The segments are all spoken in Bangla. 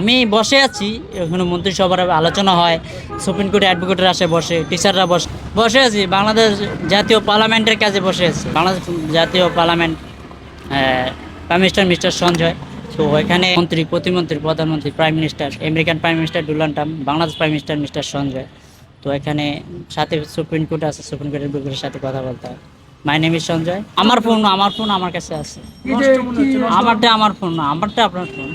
আমি বসে আছি এখানে মন্ত্রিসভার আলোচনা হয় সুপ্রিম কোর্টে অ্যাডভোকেটরা আসে বসে টিচাররা বসে বসে আছি বাংলাদেশ জাতীয় পার্লামেন্টের কাছে বসে আছি। বাংলাদেশ জাতীয় parliament prime minister mister Sanjay তো এখানে মন্ত্রী প্রতিমন্ত্রী প্রধানমন্ত্রী prime minister American prime minister Donald Trump Bangladesh prime minister mister Sanjay. তো এখানে সাথে সুপ্রিম কোর্ট আছে সুপ্রিম কোর্টের অ্যাডভোকেটের সাথে কথা বলতে হয়। My name is Sanjay. আমার ফোন আমার ফোন আমার কাছে আছে। আমারটা আমার ফোন না আমারটা আপনার ফোন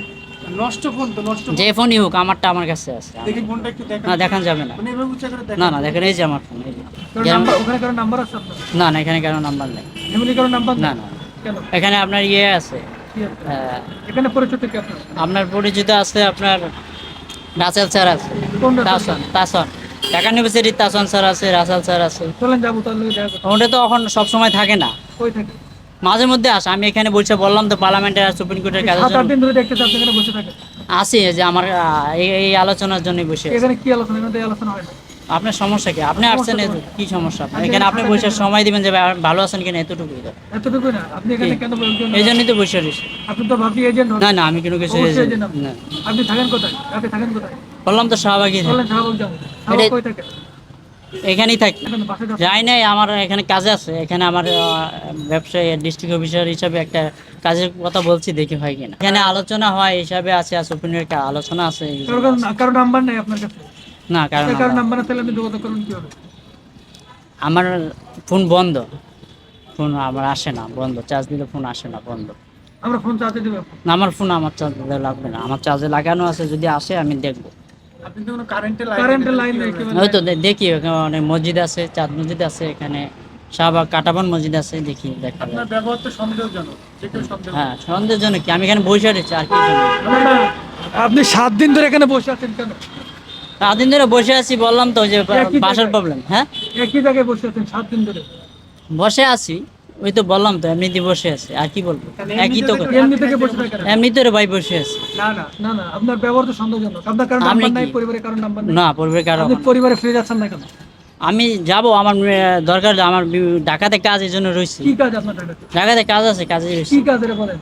নষ্ট ফোন তো নষ্ট যে ফোনই হোক আমারটা আমার কাছে আছে। দেখি ফোনটা একটু দেখেন। না দেখান যাবে না। মানে এভাবে উচ্চ করে দেখেন। না না দেখেন এই যে আমার ফোন এই যে। নাম্বার ওখানে কারও নাম্বার আছে আপনার? না না এখানে কারও নাম্বার নেই। এমনি কারও নাম্বার না না কেন? এখানে আপনার ইয়ে আছে এখানে পরিচয় কি আপনার? আপনার পরিচিত আছে আপনার রাসেল স্যার আছে। তাসন তাসন। ঢাকা ইউনিভার্সিটির তাসন স্যার আছে রাসেল স্যার আছে। চলেন যাব তাহলে ওটা তো এখন সবসময় থাকে না। কই থাকে? মাঝে মধ্যে আসে। আমি এখানে বলছে বললাম তো পার্লামেন্টের আর সুপ্রিম কোর্টের কাজের সাত দিন ধরে দেখতে চাচ্ছেন এখানে বসে থাকে আসি যে আমার এই আলোচনার জন্যই বসে এখানে কি আলোচনা এই আলোচনা হয় আপনার সমস্যা কি? আপনি আসছেন কি সমস্যা? আপনার এখানে আপনি বসে সময় দিবেন যে ভালো আছেন কিনা এতটুকু না। আপনি এখানে কেন এই জন্যই তো বসে রয়েছি আপনি তো ভাবছি এজেন্ট না না আমি কোনো কিছু এজেন্ট- না। আপনি থাকেন কোথায়? আপনি থাকেন কোথায়? বললাম তো শাহবাগি থাকি। শাহবাগ যাব। এটা- কই থাকে? এখানেই থাকি। যাই নাই আমার এখানে কাজে আছে। এখানে আমার ব্যবসায়ী ডিস্ট্রিক্ট অফিসার হিসাবে একটা কাজের কথা বলছি দেখি হয় কিনা। এখানে আলোচনা হয় হিসাবে আছে আর একটা আলোচনা আছে। কারও নাম্বার নেই আপনার কাছে? না কারণ কারও আমার- নাম্বার না তাহলে আপনি যোগাযোগ করুন কি হবে আমার ফোন বন্ধ। ফোন আমার আসে না বন্ধ। চার্জ দিলে ফোন আসে না বন্ধ। আমরা ফোন চার্জে দেবো। না, আমার ফোন আমার চার্জ লাগবে না। আমার চার্জে লাগানো আছে যদি আসে আমি দেখব। দেখি অনেক মসজিদ আছে চাঁদ মসজিদ আছে এখানে শাহবাগ কাটাবন মসজিদ আছে দেখি দেখা হ্যাঁ সন্দেহজনক কি? আমি এখানে বসে রয়েছি আর কি আপনি সাত দিন ধরে এখানে বসে আছেন কেন? সাত দিন ধরে বসে আছি বললাম তো যে বাসার প্রবলেম হ্যাঁ? একই জায়গায় বসে আছেন সাত দিন ধরে? বসে আছি ওই তো বললাম তো এমনিতে বসে আছে আর কি বলব? একই তো এমনিতে এমনি থেকে বসে থাকেন এমনি তো রে ভাই বসে আছে। না না না না আপনার ব্যবহার তো সন্দেহজনক। আপনার কারণ নাম্বার নাই পরিবারের কারণ নাম্বার নাই। না পরিবারের কারও আপনি পরিবারে ফিরে যাচ্ছেন না কেন? আমি যাব আমার দরকার আমার ঢাকাতে কাজ এই জন্য রয়েছে। কি কাজ আপনার ঢাকাতে ঢাকাতে কাজ আছে কাজে রয়েছে। কি কাজ বলেন?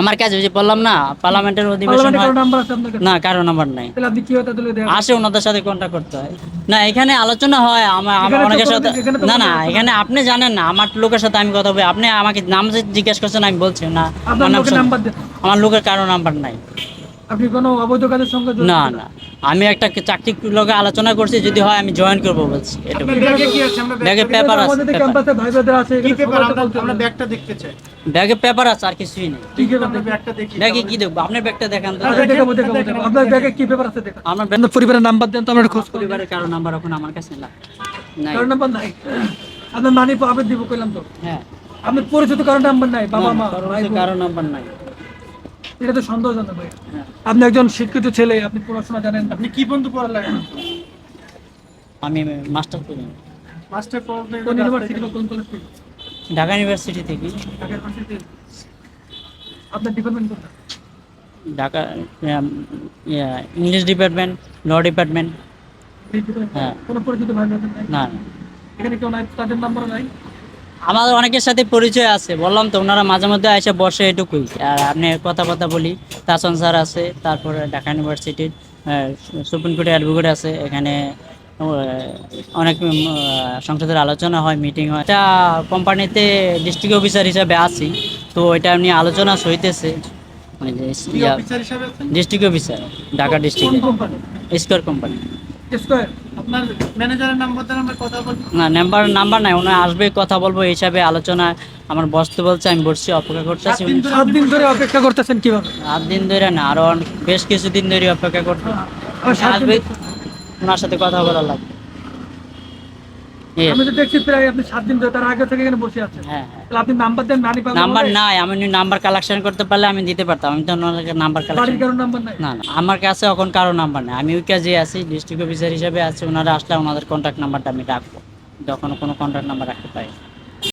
আমার কাজ হয়েছে যে বললাম না পার্লামেন্টের অধিবেশন কাছে। না কারও নাম্বার নাই। আসে ওনাদের সাথে কন্ট্যাক্ট করতে হয়। না এখানে আলোচনা হয় আমার আমার অনেকের সাথে না না এখানে আপনি জানেন না আমার লোকের সাথে আমি কথা বলি। আপনি আমাকে নাম জিজ্ঞেস করছেন আমি বলছি না। আমার লোকের শুনুন। নাম্বার দেন। আমার লোকের কারও নাম্বার নাই। আপনি কোনো অবৈধ কাজের সঙ্গে না না? আমি একটা চাকরি লোকে আলোচনা করছি যদি হয় আমি জয়েন করব বলছি। ব্যাগে পেপার আছে? ব্যাগে পেপার আছে আর কিছুই নেই। কি ব্যাগে দেখব? আপনার ব্যাগটা দেখান তো। দেখাবো, দেখাবো, দেখাবো। আপনার ব্যাগে কি পেপার আছে আমার পরিবারের নাম্বার দেন তো আমরা খোঁজ পরিবারের কারও নাম্বার এখন আমার কাছে না। নাই। কারোর নাম্বার নাই? আপনার মানি আপনি দিব কইলাম তো। হ্যাঁ। আপনার পরিচিত কারোর নাম্বার নাই? বাবা মা কারও। কারও নাম্বার নাই। এটা তো সন্দেহজনক ভাই হ্যাঁ। আপনি একজন শিক্ষিত ছেলে আপনি পড়াশোনা জানেন আপনি কি বন্ধু পড়ালেন আমি মাস্টার করি। মাস্টার পড়তে কোন ইউনিভার্সিটি বা কোন কলেজ থেকে? ঢাকা ইউনিভার্সিটি থেকে। ঢাকা ইউনিভার্সিটি আপনার ডিপার্টমেন্ট কোনটা? Dhaka English department law department হ্যাঁ। কোনো পরিচিত ভাই না। এখানে কেউ নাই? তাদের নাম্বার নাই? আমাদের অনেকের সাথে পরিচয় আছে বললাম তো ওনারা মাঝে মধ্যে এসে বসে এটুকুই। আর আপনি কথা কথাবার্তা বলি তাসন স্যার আছে তারপরে ঢাকা ইউনিভার্সিটির সুপ্রিম কোর্টের অ্যাডভোকেট আছে এখানে অনেক সংসদের আলোচনা হয় মিটিং হয়। এটা কোম্পানিতে ডিস্ট্রিক্ট অফিসার হিসাবে আছি তো এটা নিয়ে আলোচনা হইতেছে মানে কি অফিসার ডিস্ট্রিক্ট ঢাকা ডিস্ট্রিক্টে স্কোয়ার কোম্পানি আপনার ম্যানেজারের নাম্বার দেন আমরা কথা বলব না নাম্বার নাম্বার নাই আসবে কথা বলব এই হিসাবে আলোচনা। আমার বসতে বলছে আমি বসছি অপেক্ষা করতেছি। সাত দিন ধরে অপেক্ষা করতেছেন কীভাবে? আট দিন ধরে না আরও অনেক- বেশ কিছুদিন ধরে অপেক্ষা করতে আসবে ওনার সাথে কথা বলা লাগবে। আমি তো দেখছি প্রায় আপনি সাত দিন ধরে তার আগে থেকে এখানে বসে আছেন। হ্যাঁ হ্যাঁ। তাহলে আপনি নাম্বার দেন মানি পাবেন নাম্বার নাই আমি নাম্বার কালেকশন করতে পারলে আমি দিতে পারতাম। আমি তো ওনাকে নাম্বার কালেকশন কারও নাম্বার নাই? না না আমার কাছে এখন কারও নাম্বার নাই। আমি ওই কাজে আছি ডিস্ট্রিক্ট অফিসার হিসেবে আছি ওনারা আসলে ওনাদের কন্ট্যাক্ট নাম্বারটা আমি রাখব। যখন কোনো কন্ট্যাক্ট নাম্বার রাখতে পারি